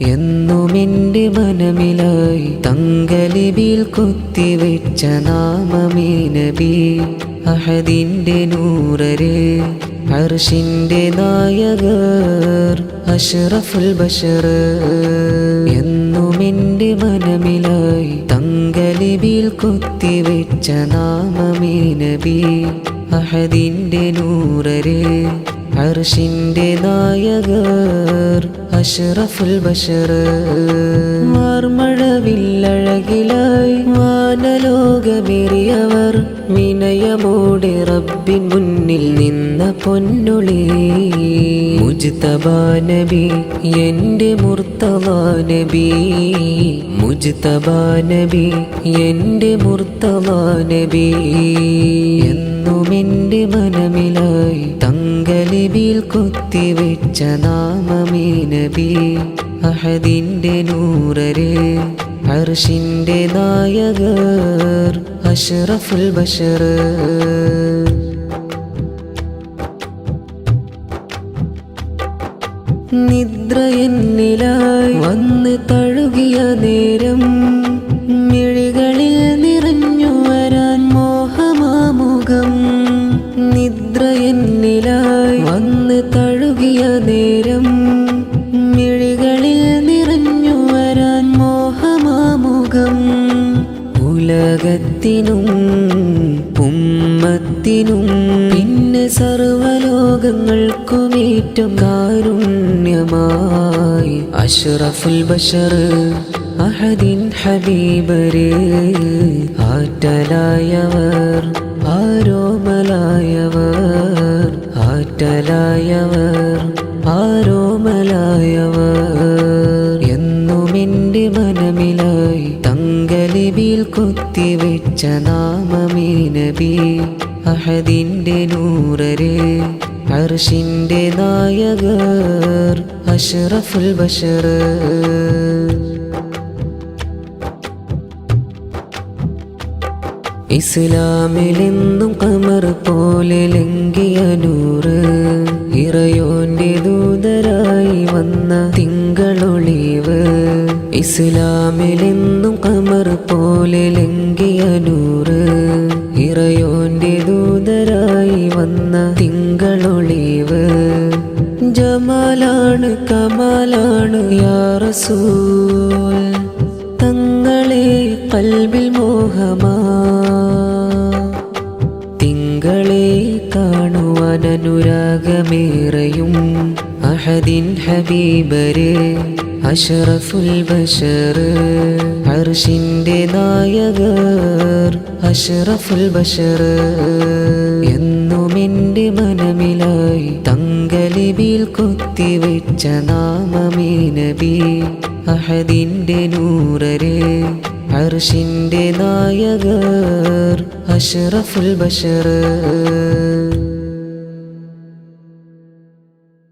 എന്നുമെന്റെ മനമിലായി തങ്കലിബിൽ കുത്തിവെച്ച നാമമേ നബി അഹദിന്റെ നൂറരെ ഹർഷിന്റെ നായകർ അഷറഫുൽ ബഷർ. എന്നുമെന്റെ മനമിലായി തങ്കലിബിൽ കുത്തിവെച്ച നാമമേ നബി അഹദിന്റെ നൂറരെ അർഷിന്റെ നായകർ അഷ്റഫുൽ ബഷർ. മാർമഴവില്ലഴകിലായി വാനലോകമേറിയവർ വിനയമോടെ റബ്ബിൻ മുന്നിൽ നിന്ന പൊന്നുളി. മുജ്തബ നബി എന്റെ മുർത്തവാനബി നബി. മുജ്തബ നബി എന്റെ മുർത്തവാ നബി. എന്നുമെന്റെ മനമിലായി തങ്കലിവിൽ കുത്തിവെച്ച നാമമേ നബി. അഹദിന്റെ നൂറരെ ഹർഷിന്റെ നായകർ അഷ്റഫുൽ ബഷർ. നിദ്ര എന്നിലായി വന്ന് തഴുകിയ നേരം മിഴികളിൽ നേരം മിഴികളിൽ നിറഞ്ഞു വരാൻ മോഹമാമുഖം. ഉലകത്തിനും ഉമ്മത്തിനും പിന്നെ സർവലോകങ്ങൾക്കുമേറ്റം കാരുണ്യമായി. അഷ്റഫുൽ ബഷർ അഹദിൻ ഹബീബര് ആറ്റലായവർ ആരോമലായവർ ആറ്റലായവർ. നബി അഹദിന്റെ നൂറരെ അർഷിന്റെ നായകർ അഷ്റഫുൽ ബഷർ. ഇസ്ലാമിലെന്നും കമർ പോലെ ലംഘിയ നൂറ് ഇറയോന്റെ ദൂതരായി വന്ന തിങ്കളൊളിവ് ഇസ്ലാമിലെന്നും കമർ പോലെ ലംഘിയ നൂറ് ഇറയോന്റെ ദൂതരായി വന്ന തിങ്കളൊളിവ്. ജമാലാണ് കമാലാണ് യാ റസൂൽ. തങ്ങളെ കൽവിൽ മോഹമാ. തിങ്കളെ കാണുവാൻ അനുരാഗമേറയും അഹദിൻ ഹബീബര് അഷറഫുൽ ബഷർ ഹർഷിന്റെ നായകർ. അഷറഫുൽ ബഷർ എന്നുമെന്റെ മനമിലായി തങ്കലിബിൽ കുത്തിവെച്ച നാമമേ നബി. അഹദിന്റെ നൂറരെ ഹർഷിന്റെ നായകർ. അഷറഫുൽ ബഷർ